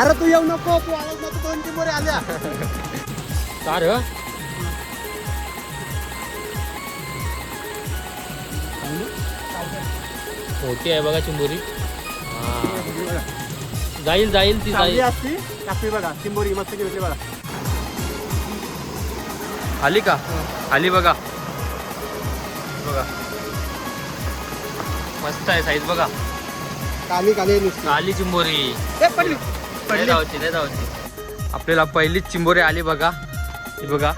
अरे तू येऊ नको तू आवाज नको दोन चिंबोरे आल्या. कार मोठी आहे बघा चिंबोरी. जाईल जाईल ती चांगली जाईल. असती कापी बघा चिंबोरी मस्त केली बघा. आली का? आली बघा. बघा. मस्त आहे साईज बघा. काली काली नुसती. आली चिंबोरी. ए, पडली. पडली. नाही आपल्याला पहिलीच चिंबोरी आली बघा. ही बघा.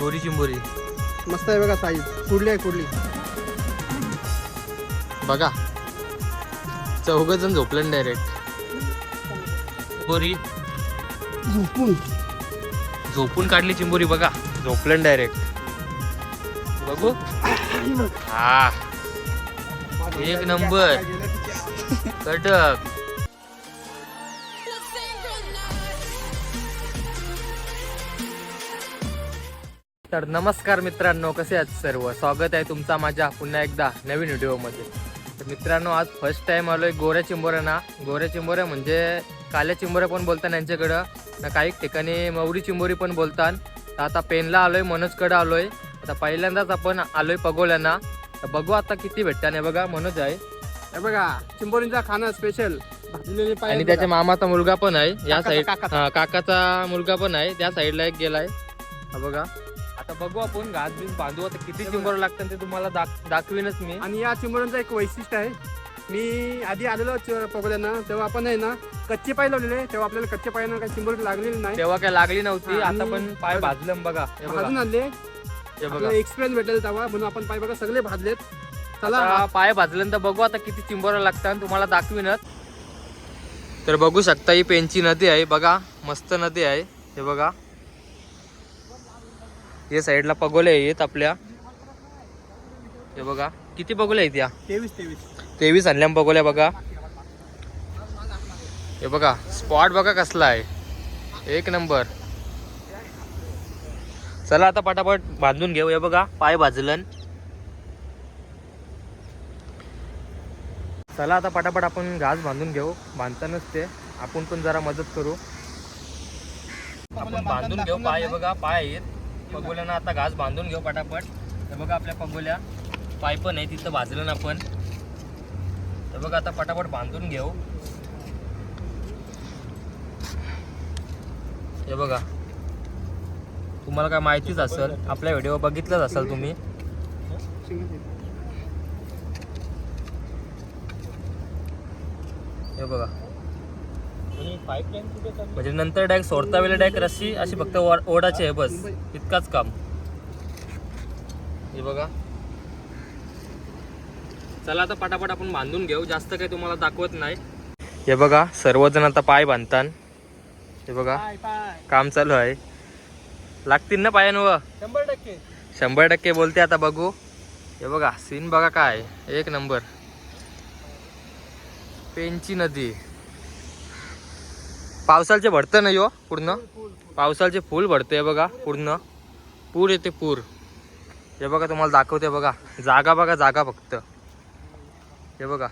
गोरी चिंबोरी. मस्त आहे बघा साईज. कुडली आहे कुडली. बघा. चौघ जण झोपलं डायरेक्ट चिंबोरी झोपून. झोपून काढली चिंबोरी बघा. झोपलं डायरेक्ट बघू. हा. एक नंबर. कटक. तर नमस्कार मित्रांनो कसे आहात सर्व? स्वागत आहे तुमचा माझ्या पुन्हा एकदा नवीन व्हिडिओमध्ये. तर मित्रांनो आज फर्स्ट टाइम आलोय गोऱ्या चिंबोऱ्यांना. गोऱ्या चिंबोऱ्या म्हणजे काल्या चिंबोऱ्या पण बोलतात यांच्याकडं. ना काही ठिकाणी मौरी चिंबोरी पण बोलतात तर आता पेनला आलोय मनोजकडं आलोय. आता पहिल्यांदाच आपण आलोय पगोल्यांना. तर बघू आता किती भेटताने बघा मनोज आहे. हे बघा चिंबोरींचा खाना स्पेशल आणि त्याच्या मामाचा मुलगा पण आहे. या साईड काकाचा. मुलगा पण आहे. त्या साईडला एक गेलाय. हा बघा. आता बघू आपण घास बीस बांधू आता किती चिंबर लागतात ते तुम्हाला दाख- दाखवीनच मी. आणि या चिंबोऱ्यांचं एक वैशिष्ट्य आहे मी आधी आलेलो पगोल्यांना तेव्हा आपण आहे ना कच्चे पाय लावलेले तेव्हा आपल्याला कच्चे पायांना काही चिंबोरी लागलेली नाही. तेव्हा काय लागली नव्हती आता आणि- पण पाय भाजलं बघा. हे बघा. भाजून आणले. हे बघा. एक्सपिरियन्स भेटेल तेव्हा म्हणून आपण पाय बघा सगळे भाजलेत. चला. आता पाय भाजल्यानंतर बघू आता किती चिंबोरा लागतात तुम्हाला दाखवीनच. तर बघू शकता ही पेनची नदी आहे बघा मस्त नदी आहे हे बघा. या साईडला पगोले आहेत आपल्या. हे बघा किती पगोले आहेत या? तेवीस तेवीस. तेवीस आणल्या बघूया बघा. हे बघा स्पॉट बघा कसला आहे. एक नंबर. चला आता पटापट बांधून घेऊ. हे बघा पाय भाजलन चला आता पटापट आपण घास बांधून घेऊ. बांधतानाच ते. आपण पण जरा मदत करू. आपण बांधून घेऊ. पाय हे बघा पाय आहेत. पगोल्यानं आता घास बांधून घेऊ पटापट. तर बघा आपल्या पगोल्या. पाय पण आहे तिथं भाजलं ना आपण. तर बघा आता पटापट बांधून घेऊ. हे बघा. तुम्हाला काय माहितीच असेल आपल्या व्हिडिओ बघितलंच असाल तुम्ही. हे बघा. म्हणजे नंतर डायरेक्ट सोडता वेळेला डायरेक्ट रस्सी अशी फक्त ओढाची आहे बस. इतकाच काम. हे बघा. चला आता पटापट आपण बांधून घेऊ. जास्त काही तुम्हाला दाखवत नाही. हे बघा सर्वजण आता पाय बांधतात हे बघा. काम चालू आहे. लागतील ना पायांवर शंभर टक्के. शंभर टक्के बोलते आता बघू. हे बघा सीन बघा काय. एक नंबर. पेनची नदी. पावसाळचे भरतं नाही हो पूर्ण. पावसाळचे फुल भरते बघा पूर्ण. पूर येते पूर. हे बघा तुम्हाला दाखवते बघा. जागा बघा जागा फक्त. हे बघा.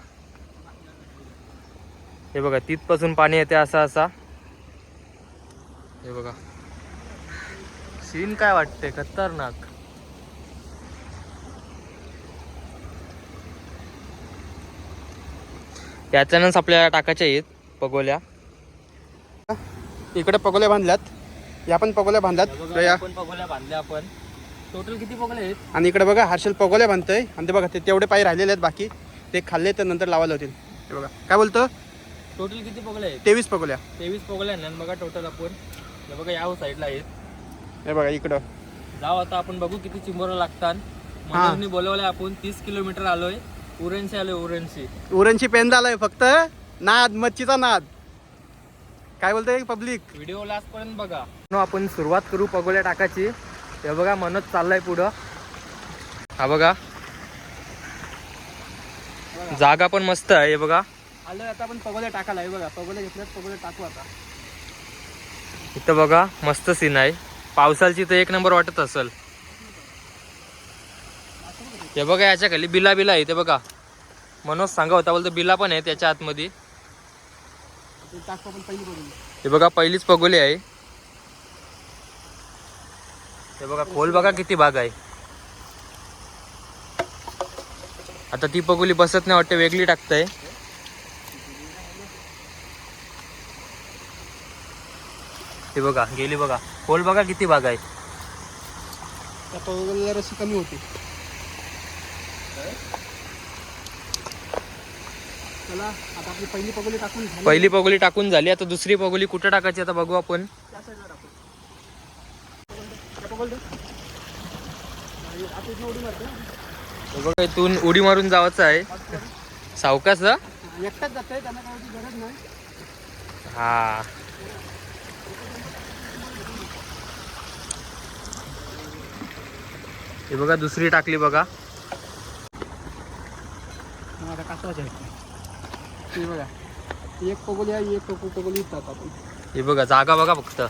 हे बघा तिथपासून पाणी येते असा असा. हे बघा. सीन काय वाटते खतरनाक. याच्यानंच आपल्याला टाकायच्या आहेत पगोल्या इकडे पगोल्या बांधल्यात. या पण पगोल्या बांधल्यात. तर या. आपण पगोल्या बांधल्या आपण. टोटल किती पगोल्या आहेत? आणि इकडे बघा हर्षल पगोल्या बांधतोय. आणि ते बघा ते तेवढे पाय राहिलेले आहेत बाकी ते खाल्ले तर नंतर लावायला होतील. हे बघा. काय बोलतो? टोटल किती पगोल्या आहेत? तेवीस पगोल्या तेवीस पगोल्या ना? बघा टोटल आपण. हे बघा या साईडला आहेत. हे बघा इकडं. जाऊ आता आपण बघू किती चिंबोरा लागतात. मनोजनी बोलवलंय आपण तीस किलोमीटर आलोय. उरणशी आलोय उरणशी. उरणची पेन झालाय फक्त. नाद मच्छीचा नाद. काय बोलतोय पब्लिक व्हिडिओ लास्ट पर्यंत बघा. नो आपण सुरुवात करू पगोल्या टाकायची हे बघा मनोज चाललाय पुढं. हा बघा. जागा पण मस्त आहे हे बघा. आलं आता आपण पगोल्या टाकायला हे बघा. पगोल्या घेतल्यात पगोल्या टाकू आता. इथं बघा मस्त सीन आहे. पावसाची तर एक नंबर वाटत असेल. हे बघा याच्या खाली बिला बिला आहे ते बघा. मनोज सांगा होता बोलतो बिला पण आहे त्याच्या आतमध्ये ते टाकतो आपण पहिली बघून हे बघा पहिलीच पगोली आहे. हे बघा खोल बघा किती भाग आहे. आता ती पगोली बसत नाही वाटते वेगळी टाकताय. हे बघा गेली बघा. खोल बघा किती भाग आहे. त्या पगोलीला रशी कमी होते. चला आता आपली पहिली पगोली टाकून झाली. पहिली पगोली टाकून झाली आता दुसरी पगोली कुठे टाकायची आता बघू आपण त्या साईडला टाकू त्या पगोल दे. आणि आता इथनं उडी मारते. हे बघा इथून उडी मारून जायचं आहे सावकाश हं? एकटाच जात आहे त्यांना काय गरज नाही हा हे बघा दुसरी टाकली बघा मग आता बघा. एक पगोली आहे एक पगो- पगोली आपण. हे बघा जागा बघा फक्त.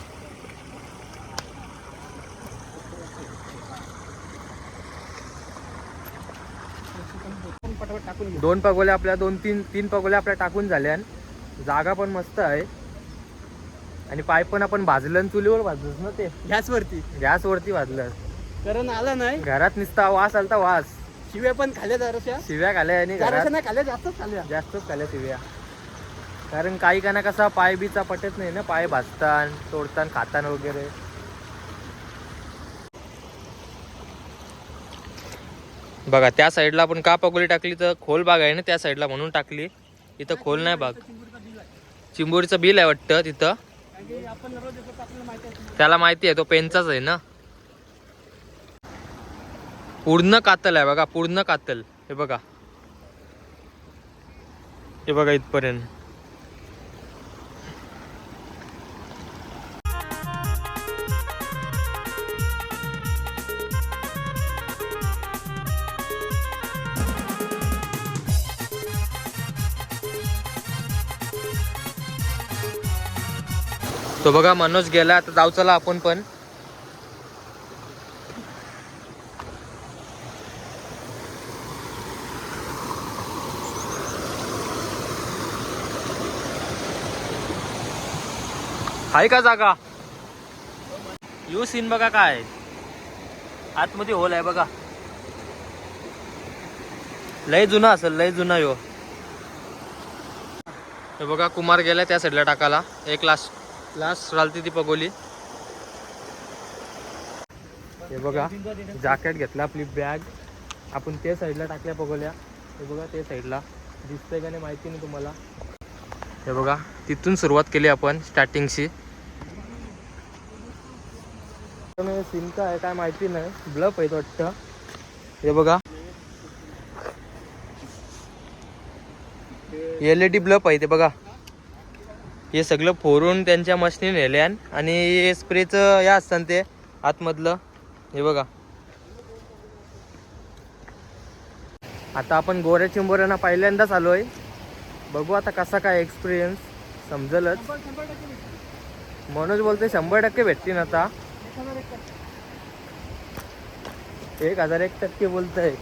पटापट टाकून घेऊ दोन पगोल्या आपल्या दोन तीन तीन पगोल्या आपल्या टाकून झाल्या जागा पण मस्त आहे. आणि पाय पण आपण भाजलं आणि चुलीवर भाजलंच ना ते. गॅसवरती. गॅसवरती भाजलं. कारण आला नाही. घरात निसता वास आलता वास. शिव्या पण खाल्ल्या जराशा. शिव्या खाल्या आणि जराशा घरात. नाही खाल्ल्या जास्तच खाल्ल्या. जास्तच खाल्या शिव्या. कारण काही काना कसा पाय बीचा पटत नाही ना पाय भाजतान तोडतान खातान वगैरे. बघा त्या साईडला आपण का पगोली टाकली तर खोल बाग आहे ना त्या साईडला म्हणून टाकली. इथं खोल नाही बाग. चिंबोरीचं बिल आहे वाटतं तिथं. कारण की आपण रोज येतो तर आपल्याला माहिती आहे. त्याला माहिती आहे तो पेनचाच आहे ना. पूर्ण कातल आहे बघा पूर्ण कातल. हे बघा. हे बघा इथपर्यंत. तो बघा मनोज गेला आता जाऊ चला आपण पण. आहे का जागा? यू सीन बघा काय. आतमध्ये होल आहे बघा. लय जुना असेल लय जुना यो. हे बघा कुमार गेलाय त्या साईडला टाकाला एक लास्ट लास्ट रालती ती पगोली. हे बघा जॅकेट घेतला आपली बॅग आपण ते साईडला टाकल्या पगोल्या. हे बघा ते साईडला दिसतंय का नाही माहिती नाही तुम्हाला. हे बघा तिथून सुरुवात केली आपण स्टार्टिंगची सीन काय आहे काय माहिती नाही. ब्लफ आहे वाटतं. हे बघा. एल ई डी ब्लफ आहे ते बघा. हे सगळं फोरून त्यांच्या मशनी नेल्यान आणि हे स्प्रेचं हे असतं ते आतमधलं. हे बघा. आता आपण गोऱ्या चिंबोऱ्यांना पहिल्यांदाच आहे बघू आता कसा काय एक्सपिरियन्स समजलच. मनोज बोलते शंभर टक्के भेटतील आता. एक हजार एक टक्के. बोलतय.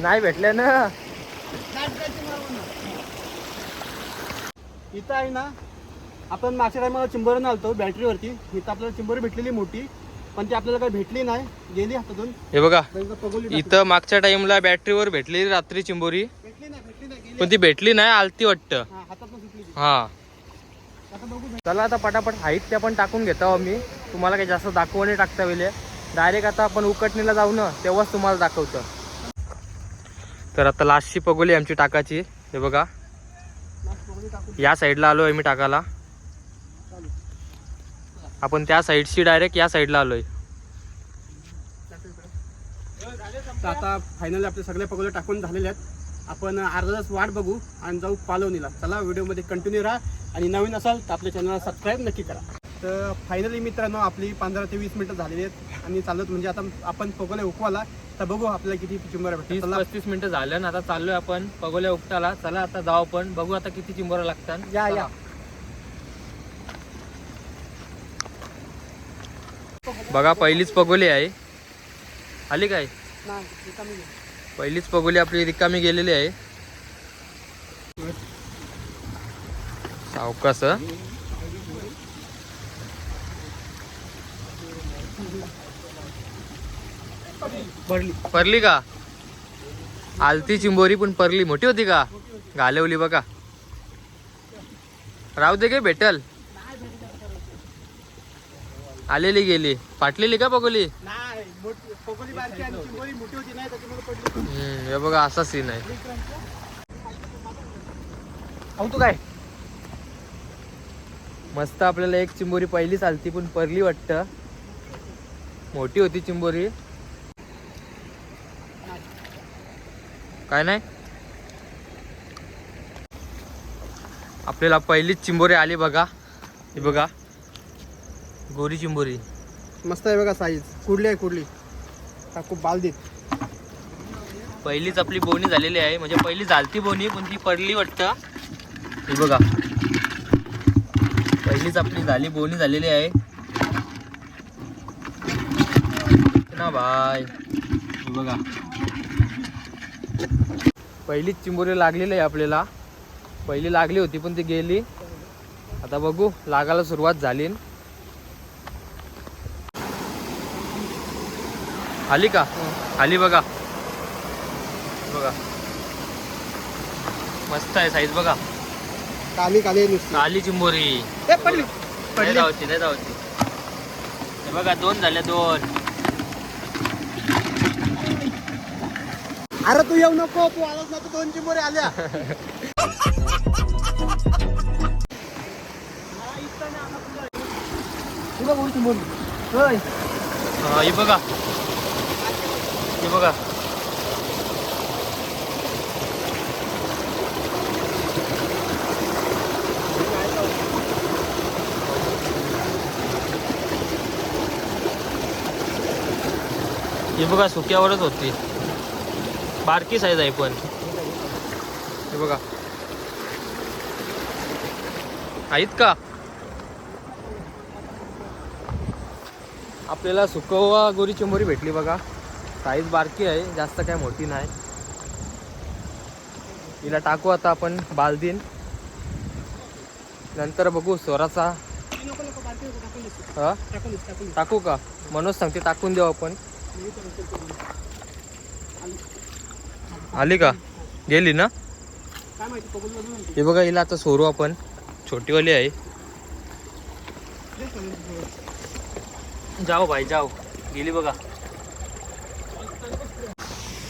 नाही भेटले ना. इथं आहे ना आपण मागच्या टायमाला चिंबरनं आलतो बॅटरीवरती इथं आपल्याला चिंबर भेटलेली मोठी पण ती आपल्याला काही भेटली नाही. गेली हातातून. हे बघा. इथं मागच्या टाइमला बॅटरीवर भेटली रात्री चिंबोरी. भेटली नाही भेटली नाही गेली पण ती भेटली नाही आलती वाटतं. हा. हा. चला आता पटापट हाईट त्या पण टाकून घेतो आम्ही. तुम्हाला काही जास्त दाखवू नाही टाकता वेळे डायरेक्ट आता आपण उकटणीला जाऊ ना तेव्हाच तुम्हाला दाखवतं. तर आता लास्टची पगोली आमची टाकाची हे बघा. या साईडला आलोय मी टाकाला आपण त्या साईडची डायरेक्ट या साईडला आलोय. तर आता फायनली आपले सगळे पगोले टाकून झालेले आहेत. आपण अर्धा तास वाट बघू आणि जाऊ पालवणीला. चला व्हिडिओमध्ये कंटिन्यू राहा. आणि नवीन असाल तर आपल्या चॅनलला सबस्क्राईब नक्की करा. तर फायनली मित्रांनो आपली पंधरा ते वीस मिनिटं झालेली आहेत आणि चालत म्हणजे आता आपण पगोले उकवाला तर बघू आपल्याला किती चिंबर तीस चला. पस्तीस मिनिटं झालं ना आता चाललोय आपण पगोल्या उकटाला चला आता जाऊ आपण बघू आता किती चिंबोरा लागतात. या, या. बघा पहिलीच पगोली आहे. आली काय? नाही, रिकामी नाही. पहिलीच पगोली आपली रिकामी गेलेली आहे. सावकास हं? परली का? आलती चिंबोरी पण परली. मोठी होती का? घालवली बघा. राहू दे गे भेटल. आलेली गेली. फाटलेली का बघोली हे बघा असा सीन आहे. तू काय? मस्त आपल्याला एक चिंबोरी पहिली चालती पण परली वाटतं. मोठी होती चिंबोरी. काय नाही? आपल्याला पहिलीच चिंबोरी आली बघा. ही बघा. गोरी चिंबोरी. मस्त आहे बघा साईज कुडली आहे कुडली. खूप बाल देत. पहिलीच आपली बोनी झालेली आहे. म्हणजे पहिली झालती बोनी पण ती पडली वाटतं. ही बघा. पहिलीच आपली झाली बोनी झालेली आहे. ना बाय. ही बघा. पहिलीच चिंबोरी लागलेली आहे आपल्याला. पहिली लागली होती पण ती गेली. आता बघू लागायला सुरुवात झाली. आली का? आली बघा. बघा. मस्त आहे साईज बघा. काली काली नुसती. आली चिंबोरी. पडली. नाही जावची नाही जावची हे बघा दोन झाल्या दोन. अरे तू येऊ नको तू आलाच ना तू दोन चिंबोरी आल्या. तुला कोण चिंबोरी होय. हा, ही बघा. हे बघा. हे बघा सुक्यावरच होती. बारकी साईज आहे पण. हे बघा. आहेत का? आपल्याला सुकवा गोरी चिंबोरी भेटली बघा. साईज बारकी आहे जास्त काय मोठी नाही. हिला टाकू आता आपण बालदीन. नंतर बघू स्वराचा. टाकू का? मनोज सांगते टाकून देऊ आपण. आली का? गेली ना? हे बघा हिला आता सोरू आपण. छोटीवाली आहे. जाओ भाई जाओ गेली बघा.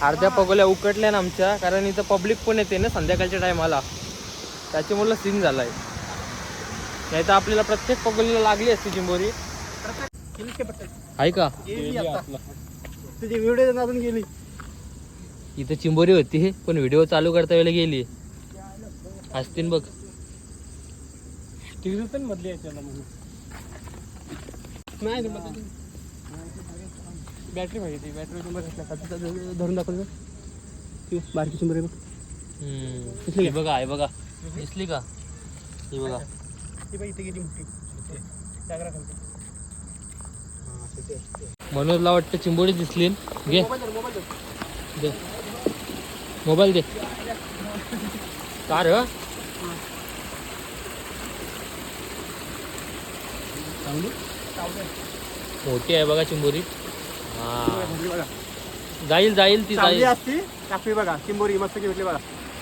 अर्ध्या पगोल्या उकटल्या ना आमच्या कारण इथं पब्लिक पण येते ना संध्याकाळच्या टायमाला त्याच्यामुळे सीन झालाय. नाही तर आपल्याला प्रत्येक पगोलीला लागली असती चिंबोरी. आहे का? गेली आता तुझी व्हिडिओ अजून गेली इथं चिंबोरी होती पण व्हिडिओ चालू करता वेळेला गेली. असतील बघ. टीव्ही पण मधली आहे त्याला म्हणून. नाही बॅटरी पाहिजे बॅटरी नंबर धरून दाखवलं ती बारकी चिंबरी बघ. हम्म. दिसली बघा आहे बघा. दिसली का? ही बघा. ती बाई इथे गेली मोठी. जागरा खालती मनोजला वाटतं चिंबोरी दिसली. घे. मोबाईल दे. मोबाईल दे का रे मोठी आहे बघा चिंबोरी. जाईल जाईल ती जाईल. असती टाकली बघा चिंबोरी मस्त भेटली बघा.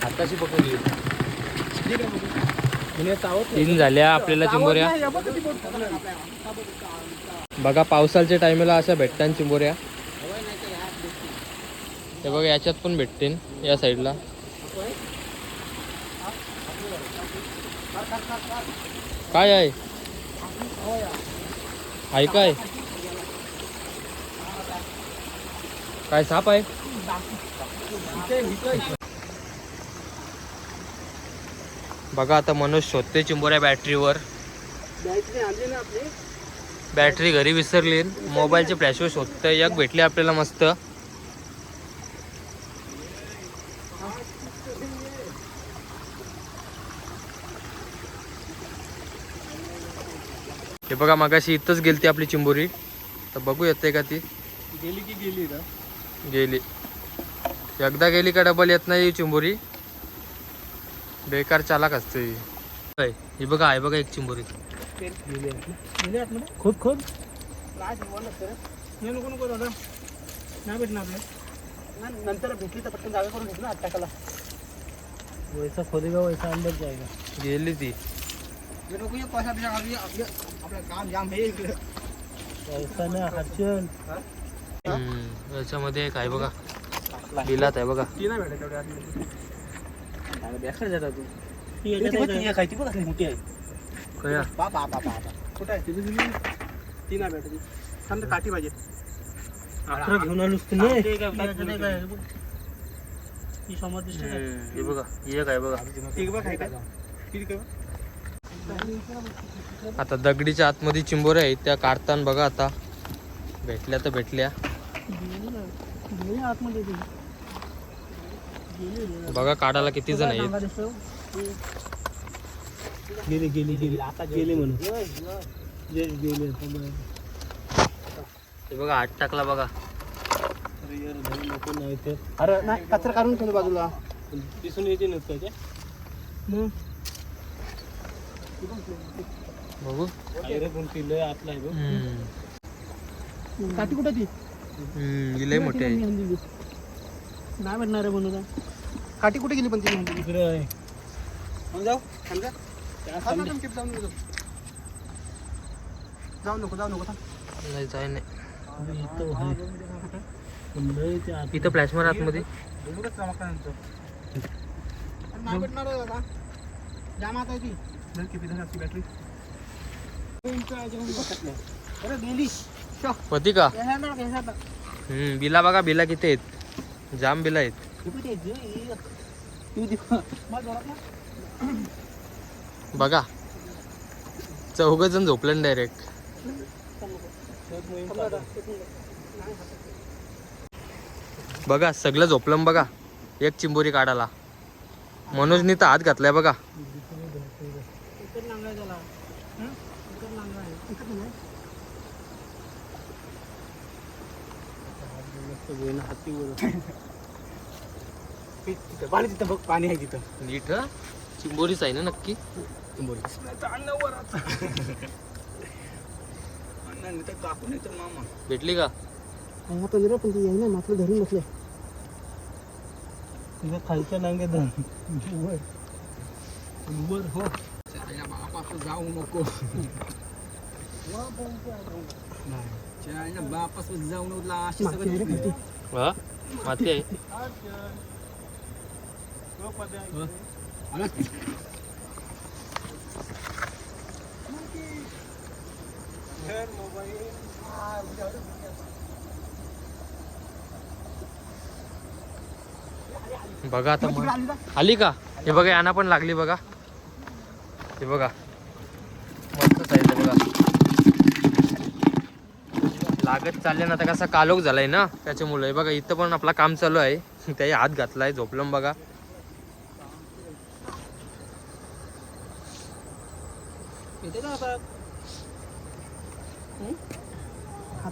आताशी पकडली. म्हणजे तीन झाल्या आपल्याला चिंबोऱ्या. बघा पावसाच्या टायमाला अशा भेटतात चिंबोऱ्या. हे बघा याच्यात पण भेटतील. या साईडला. काय आहे? आहे काय? काय साप आहे? बघा आता मनोज शोधते चिंबोऱ्या बॅटरीवर. बॅटरी घरी विसरली. मोबाईलचे फ्लॅशवर शोधतंय. एक भेटले आपल्याला मस्त. हे बघा मगाशी इथंच गेलती आपली चिंबोरी. तर बघू येते का ती. गेली की गेली ना? गेली. एकदा गेली का डबल येत नाही चिंबोरी. बेकार चालाक असते ही. काय? हे बघा आहे बघा एक चिंबोरी. खूप खूप नाही दादा नाही नंतर भेटली तर पटकन जागा करून घेतलं ना अटॅकाला वैसा खोदेगा वैसा अंदर जाएगा. गेली ती. ये आपलं आपलं काम जाम आहे इकडे. वैसा ना हर्षल. हम्म, याच्यामध्ये काय बघा. बिलात आहे बघा. ती नाही भेटत तेवढ्या आतमध्ये. बेकार जाता तू. ती ती याच्यात बघ, ती आहे एक आहे, ती बघ असली मोठी आहे. कया? पा पा पा पा पा. कुठं आहे? ती नाही भेटत. थांब काठी पाहिजे? अकरा घेऊन आलोस तू नाही हे बघा एक आहे बघा. आता दगडीच्या आतमध्ये चिंबोऱ्या आहेत त्या काढताना बघा आता. भेटल्या तर भेटल्या. बघा काढायला किती जण आहेत. गेली गेली गेली. आता गेली म्हणून. गेले हे बघा आठ टाकला बघा. अरे यार धरू नको नाही तर अरे नाही कचरा काढून ठेवलं बाजूला. दिसून येते नसतं ते बघू. ती आतला आहे बघ. हम्म, काठी कुठं ती? हम्म, ही लय मोठी आहे. नाही भेटणार आहे म्हणून काठी कुठे गेली पण ती इकडे आहे. मग जाऊ थांब जा. त्या थांब ना, थांब, टिप जाऊन नको जाऊ नको जाऊ नको. नाही जाय नाही. इथं प्लॅस्मर आतमध्ये. होती. का. हम्म, बिला बघा बिला किती आहेत? जाम बिला आहेत. बघा. चौघ जण झोपलं डायरेक्ट. बघा सगळं झोपलं बघा. एक चिंबोरी काढायला. मनोजनी तर हात घातलाय बघा. पाणी तिथं बघ पाणी आहे तिथं नीट चिंबोरीच आहे ना नक्की? चिंबोरी. कापून येतो मामा। भेटली का? पण रे पण ती आहे ना मात्र धरून बसले तिथं खालच्या नांगे धर वर वर हो। बापाचं जाऊ नको बापासून जाऊ नको अशी सगळं हा? माती आहे बघा आता मग. आली का? हे बघा यांना पण लागली बघा. हे बघा. मस्त आहे बघा. लागत चालले ना आता कसा कालोख झालाय ना त्याच्यामुळे. हे बघा इथं पण आपला काम चालू आहे. त्याही हात घातलाय झोपलं बघा.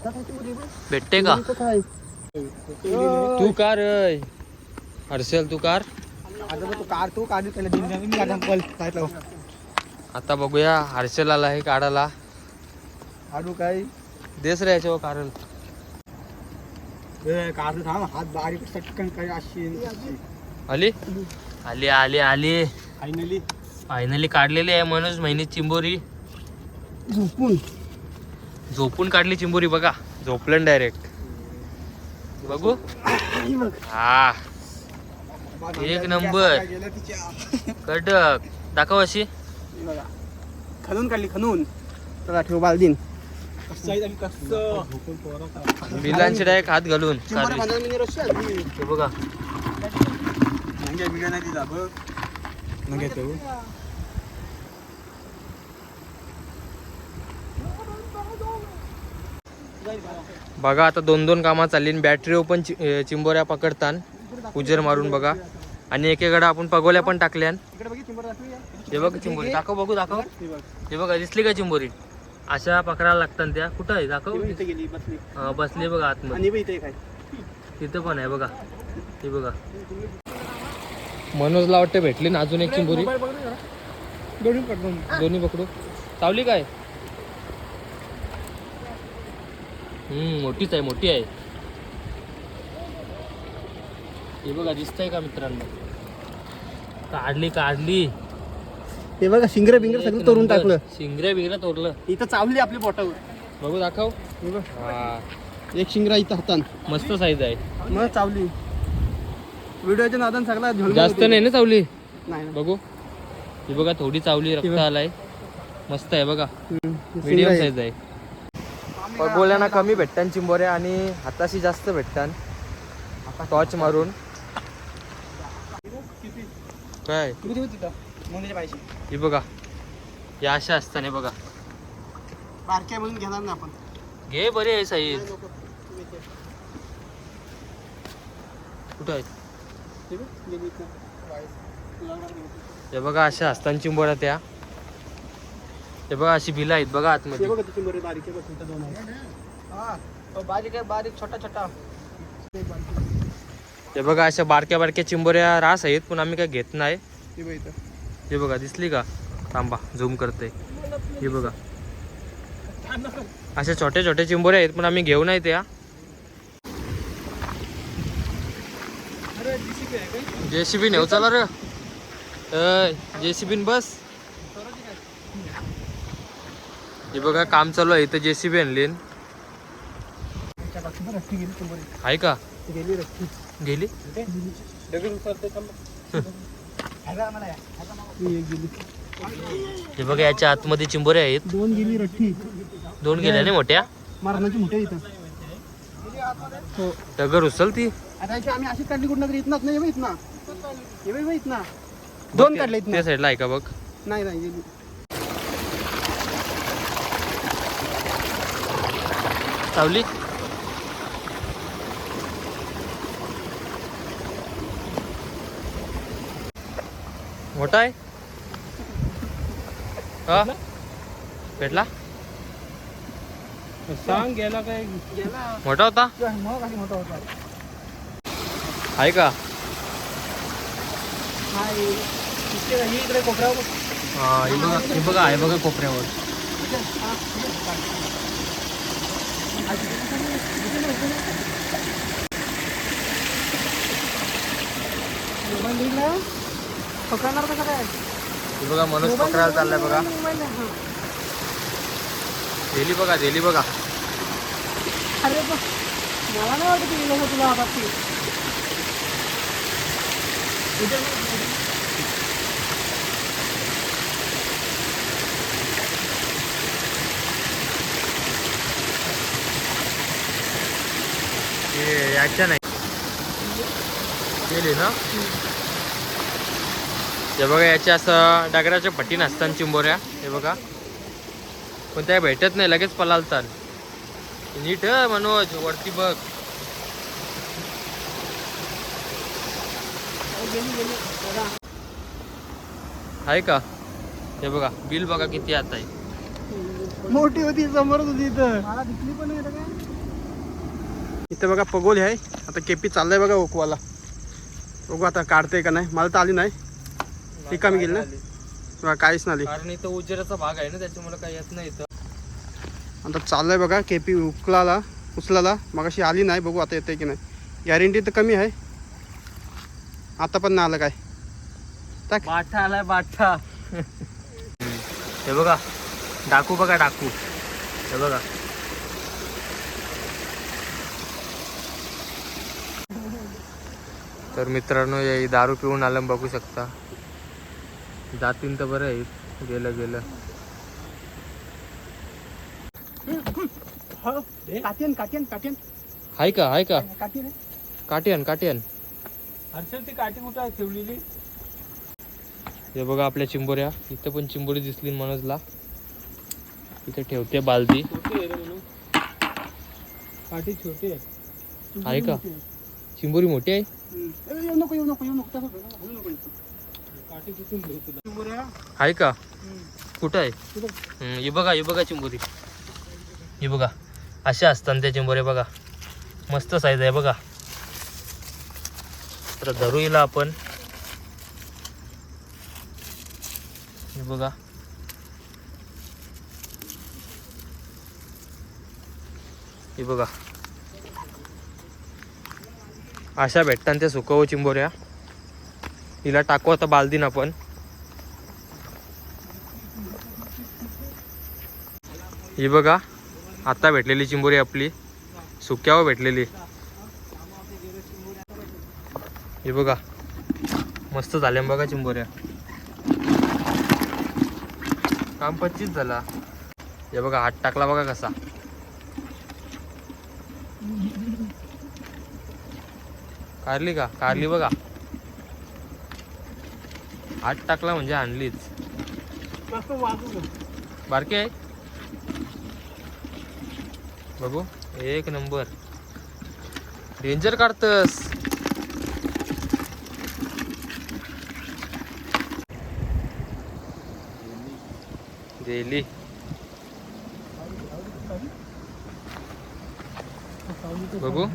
भेटते का? तू कार हर्षल तू कार? तू कार तू काढू त्याला आता बघूया हर्षल आला आहे काढाला काढू काय देस रे याच्यावर कारण. थांब हात बारीक सटकन काय अशी. आली? आली आली आली. फायनली फायनली काढलेली आहे मनोज महिने चिंबोरी. झोपून. झोपून काढली चिंबोरी बघा. झोपलं डायरेक्ट बघू. हा. एक नंबर. कडक. दाखव अशी. हे बघा खणून काढली खणून. चला ठेव बालदीन. बिलांची डायरेक्ट हात घालून हे बघा नंगे बिगा नाही दिला बघ आता दोन दोन कामा चालली. Battery open चिंबोऱ्या पकडतान. उजेर मारून बघा. आणि एकेकडे आपण पगोल्या पण टाकल्या इकडे बघी चिंबर दाखवूया हे बघ चिंबोरी. दाखव बघू दाखव. हे बघ दिसली का चिंबोरी? अशा पकडायला लागतात त्या. कुठं आहे? दाखव. बसली. बघा आतमध्ये. तिथं पण आहे बघा. हे बघा. मनोजला वाटतं भेटली ना अजून एक चिंबोरी. दोन्ही पकडू चावली काय हम्म मोठीच आहे मोठी आहे. हे बघा दिसतंय का मित्रांनो? काढली काढली. हे बघा शिंगरे बिंगरे सगळं तोडून टाकलं. शिंगऱ्या बिंगऱ्या तोडलं. इथं चावली आपली बोटावर. बघू दाखव. हे बघ. हा. एक शिंगरा इथं हातान. मस्त साईज आहे. मग चावली. व्हिडिओच्या नादान सगळा झोल जास्त नाही ना चावली? नाही ना. बघू. ही बघा थोडी चावली रक्त. आलाय मस्त आहे बघा. हम्म. मीडियम साईज आहे. पगोल्यांना कमी भेटतात चिंबोऱ्या आणि हाताशी जास्त भेटतात टॉर्च मारून. काय? ही बघा. या अशा असतात हे बघा. बारक्या म्हणून घेणार ना आपण. घे बरी आहे साईज हे कुठं आहे बघ, गेली इथं. तुला माहिती आहे. हे बघा अशा असतात चिंबोऱ्या त्या. हे बघा अशी बिला आहेत बघा हे आतमध्ये बघा तिची बरी बारीक आहे बघ दोन आहे हा तो बारीक आहे बारीक छोटा छोटा. हे बघा अशा बारक्या बारक्या चिंबोऱ्या रास आहेत पण आम्ही काय घेत नाही. हे बघ हे दिसली का? थांबा झूम करते. हे बघा. अशा छोट्या छोट्या चिंबोऱ्या आहेत पण आम्ही घेऊ नाही त्या. अरे DCP आहे काय? जेसीबी नेऊ चला रे. जेसीबीन बस स्वराची काय? हे बघा काम चालू आहे. इथं जेसीबी आणली. आहे का? गेली. ही बघा याच्या आतमध्ये चिंबोऱ्या आहेत. दोन गेली रट्टी दोन गेल्या नाही मोठ्या? मारणाची मोठ्या इथं दगड उचल ती आता आम्ही अशीच काढली कुठं तरी इथनाच नाही येत ना ये इथं ना दोन काढले इथनं. त्या साईडला आहे का बघ नाही नाही चावली मोठा आहे हा भेटला सांग गेला काय? गेला. मोठा होता? मोठा होता. आहे का? हा हे- इकडे इकडे कोपऱ्यावर. बघ. हा बघा बघा आहे बघा कोपऱ्यावर. हा, पकडणार कसं काय हे बघा मनोज पकडायला चाललाय बघा मोबाईल आहे, हा. दिली बघा दिली बघा अरे बघ मला नाही वाटत गेलं होतं तुला बाबती हे याच्या नाही. गेली ना? हे बघा याच्या असं डगराच्या पट्टीन असतात चिंबोऱ्या. हे बघा. पण त्या भेटत नाही लगेच पलालतात नीट हं, मनोज वरती बघ. आहे का? हे बघा बिल बघा किती आता आहे. मोठी होती समोरच होती इथं. मला दिसली पण नाही काय? इथं बघा पगोली आहे. आता केपी चाललाय बघा ओकवाला. बघू आता काढते का नाही. मला तर आली नाही. रिकामी गेली ना? बघा काहीच नाही कारण इथं उजेराचा भाग आहे ना त्याच्यामुळे काही येत नाही इथं. आता चाललंय बघा केपी उकलाला उचलाला. मग अशी आली नाही. बघू आता येते की नाही. गॅरंटी तर कमी आहे. आता पण नाही आलं काय. टाक. बाठा आलाय बाठा. हे बघा. डाकू बघा डाकू. हे बघा. तर मित्रांनो हे दारू पिऊन आलं बघू शकता. जातीन तर बरं आहे. गेलं गेलं. हो काटेन काटेन काटेन हाय का हाय का? काटेन काटियन काटियन हर्षल ती काटी कुठं ठेवलेली? हे बघा आपल्या चिंबोऱ्या. इथं पण चिंबोरी दिसली मनोजला. इथे ठेवते बालदी. काठी छोटी आहे. आहे का? चिंबोरी मोठी आहे? येऊ नको येऊ नको येऊ नको तसं हलू नको आहे का? कुठं आहे? हे ही बघा ही बघा चिंबोरी. ही बघा अशा असतात त्या चिंबोऱ्या बघा. मस्त साईज आहे बघा. तर धरू हिला आपण. हे बघा. हे बघा. अशा भेटतात त्या सुकव चिंबोऱ्या. हिला टाकू आता बालदीन आपण. ही बघा आता भेटलेली चिंबोरी आपली. सुक्यावर भेटलेली. हे बघा मस्त झाल्या बघा चिंबोऱ्या. काम पच्चीस झाला. हे बघा हात टाकला बघा कसा. कारली का? कारली बघा. हात टाकला म्हणजे आणलीच. बारकी आहे? बघू. एक नंबर. डेंजर काढतस. गेली बघू.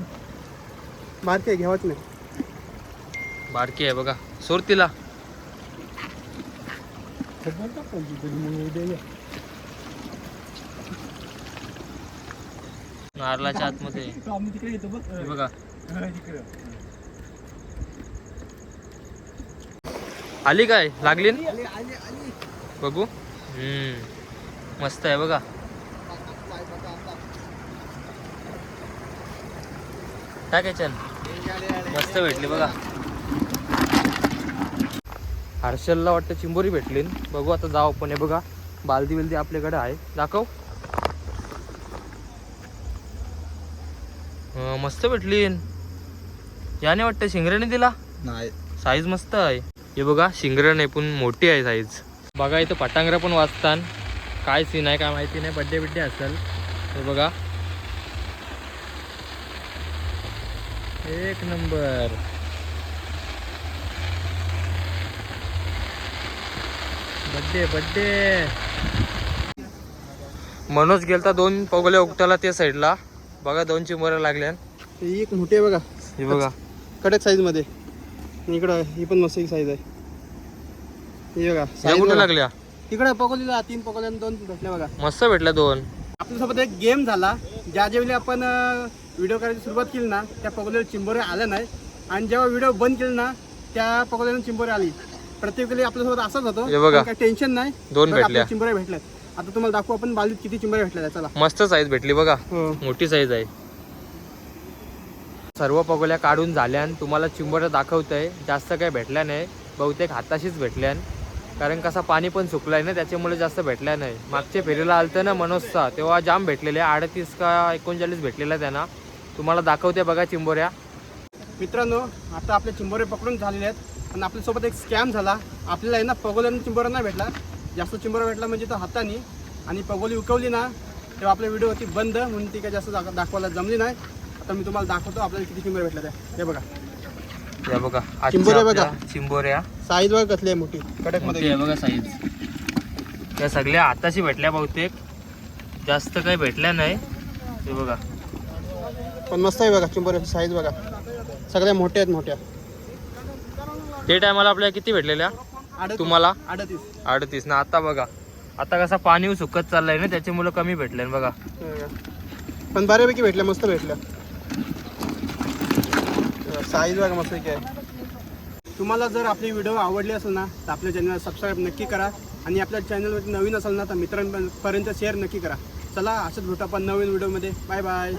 बारके आहे, घ्यावाच नाही. बारकी आहे बघा. सोड तिला. खबर का पण तिथे मग उद्या या. नारळाच्या आतमध्ये. आम्ही तिकडे येतो बघ. हे बघा. हा, तिकडे आली काय? लागली ना? बघू. हम्म. मस्त आहे बघा. काय चल मस्त भेटली बघा. हर्षलला वाटतं चिंबोरी भेटली बघू आता जाऊ आपण. हे बघा बालदी बिलदी आपल्याकडे आहे. दाखव. मस्त भेटली याने वाटतं शिंगऱ्याने दिला? नाही. साईज मस्त आहे. हे बघा शिंगर नाही पण मोठी आहे साईज बघा इथं पटांगरा पण वाचतान काय सीन आहे काय माहिती नाही. बड्डे बिड्डे असेल. हे बघा. एक नंबर. Birthday birthday. मनोज गेलता दोन पगोल्या उकटाला त्या साईडला. बघा दोन चिंबोऱ्या लागल्या ही एक मोठी आहे बघा. हे बघा. कडक साईजमध्ये. आणि इकडं ही पण मस्त एक साईज आहे. ही बघा या size कुठे बघा. लागल्या? तिकडं पकोलीला तीन पकोल्या आणि दोन भेटल्या बघा. मस्त भेटल्या दोन. आपल्यासोबत एक गेम झाला. ज्या ज्यावेळी आपण व्हिडिओ करायची सुरुवात केली ना त्या पकोल्याला चिंबोरे आल्या नाही. आणि जेव्हा व्हिडिओ बंद केला ना त्या पकोल्याला चिंबोरे आली. प्रत्येक वेळी आपल्यासोबत असंच होतं. बघा. काही टेन्शन नाही. दोन भेटल्या. चिंबोऱ्या भेटल्यात. आता तुम्हाला दाखवू आपण बालदीत किती चिंबोऱ्या भेटल्या चला मस्त साईज भेटली बघा. हो. मोठी साईज आहे. सर्व पगोल्या काढून झाल्यान तुम्हाला चिंबोऱ्या दाखवतंय. जास्त काही भेटल्या नाही. बहुतेक हाताशीच भेटल्यान कारण कसा पाणी पण सुकलाय ना त्याच्यामुळे जास्त भेटल्या नाही. मागच्या फेरीला आलतं ना मनोजचा तेव्हा जाम भेटलेले. अडतीस का एकोणचाळीस भेटलेला त्यांना. तुम्हाला दाखवते बघा चिंबोऱ्या. मित्रांनो आता आपले चिंबोरे पकडून झालेले आहेत. आणि आपल्यासोबत एक स्कॅम झाला. आपल्याला आहे ना पगोल्यानं चिंबोरा नाही भेटला. जास्त चिंबोरा भेटला म्हणजे तो हाताने. आणि पगोली उकवली ना तेव्हा आपल्या व्हिडिओ होती बंद म्हणून ती काय जास्त दाख- दाखवायला जमली नाही. आता मी तुम्हाला दाखवतो आपल्याला किती चिंबोरे भेटल्या त्या हे बघा. या बघा चिंबोऱ्या बघा. चिंबोऱ्या. साईज बघा कसली आहे मोठी. कडकमध्ये आहे बघा साईज या सगळ्या हाताशी भेटल्या बहुतेक. जास्त काही भेटल्या नाही. हे बघा. पण मस्त आहे बघा चिंबोऱ्याची साईज बघा. सगळ्या मोठ्या आहेत मोठ्या. ते टायमाला आपल्या किती भेटलेल्या? तुम्हाला? अडतीस. अडतीस. ना आता बघा. आता कसा पाणी सुकत चाललंय ना त्याच्यामुळे कमी भेटलंय बघा. हे बघा. पण बऱ्यापैकी भेटल्या मस्त भेटल्या. साईज बघा मस्त आहे. तुम्हाला जर आपली व्हिडिओ आवडली असेल ना तर आपल्या चॅनलला सबस्क्राईब नक्की करा. आणि आपल्या चॅनलवरती नवीन असेल ना तर मित्रांपर्यंत शेअर नक्की करा. चला असंच भेटू आपण नवीन व्हिडिओमध्ये बाय बाय